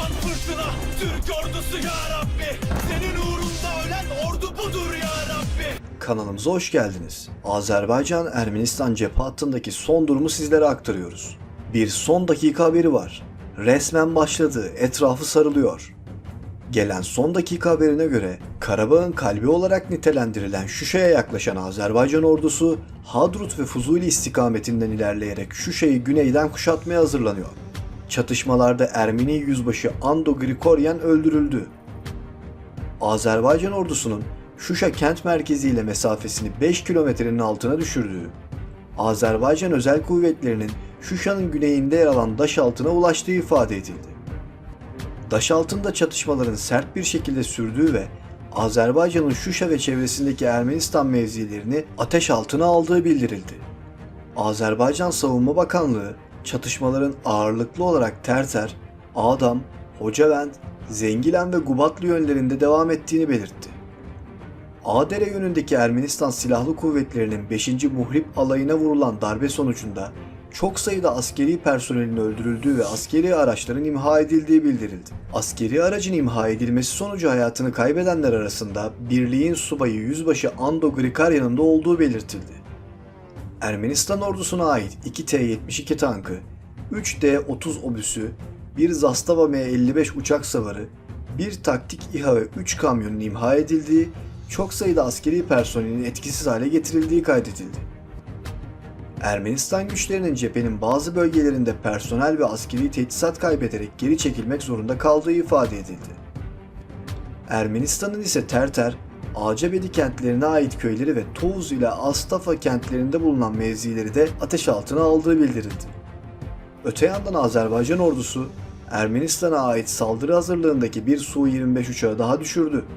Tufan fırtına Türk ordusu ya Rabbi Senin uğrunda ölen ordu budur ya Rabbi Kanalımıza hoş geldiniz. Azerbaycan-Ermenistan cephe hattındaki son durumu sizlere aktarıyoruz. Bir son dakika haberi var. Resmen başladı, etrafı sarılıyor. Gelen son dakika haberine göre Karabağ'ın kalbi olarak nitelendirilen Şuşa'ya yaklaşan Azerbaycan ordusu Hadrut ve Fuzuli istikametinden ilerleyerek Şuşa'yı güneyden kuşatmaya hazırlanıyor. Çatışmalarda Ermeni yüzbaşı Ando Grigoryan öldürüldü. Azerbaycan ordusunun Şuşa kent merkeziyle mesafesini 5 kilometrenin altına düşürdüğü, Azerbaycan özel kuvvetlerinin Şuşa'nın güneyinde yer alan Daşaltı'na ulaştığı ifade edildi. Daşaltı'nda çatışmaların sert bir şekilde sürdüğü ve Azerbaycan'ın Şuşa ve çevresindeki Ermenistan mevzilerini ateş altına aldığı bildirildi. Azerbaycan Savunma Bakanlığı çatışmaların ağırlıklı olarak Terter, Ağdam, Hocavent, Zengilen ve Gubatlı yönlerinde devam ettiğini belirtti. Ağdere yönündeki Ermenistan Silahlı Kuvvetleri'nin 5. Muhrip alayına vurulan darbe sonucunda çok sayıda askeri personelin öldürüldüğü ve askeri araçların imha edildiği bildirildi. Askeri aracın imha edilmesi sonucu hayatını kaybedenler arasında birliğin subayı Yüzbaşı Ando Grikaryan'ın da olduğu belirtildi. Ermenistan ordusuna ait 2 T-72 tankı, 3 D-30 obüsü, 1 Zastava M-55 uçak savarı, 1 taktik İHA ve 3 kamyonun imha edildiği, çok sayıda askeri personelin etkisiz hale getirildiği kaydedildi. Ermenistan güçlerinin cephenin bazı bölgelerinde personel ve askeri teçhizat kaybederek geri çekilmek zorunda kaldığı ifade edildi. Ermenistan'ın ise Terter, Acebedi kentlerine ait köyleri ve Tovuz ile Astafa kentlerinde bulunan mevzileri de ateş altına aldığı bildirildi. Öte yandan Azerbaycan ordusu Ermenistan'a ait saldırı hazırlığındaki bir Su-25 uçağı daha düşürdü.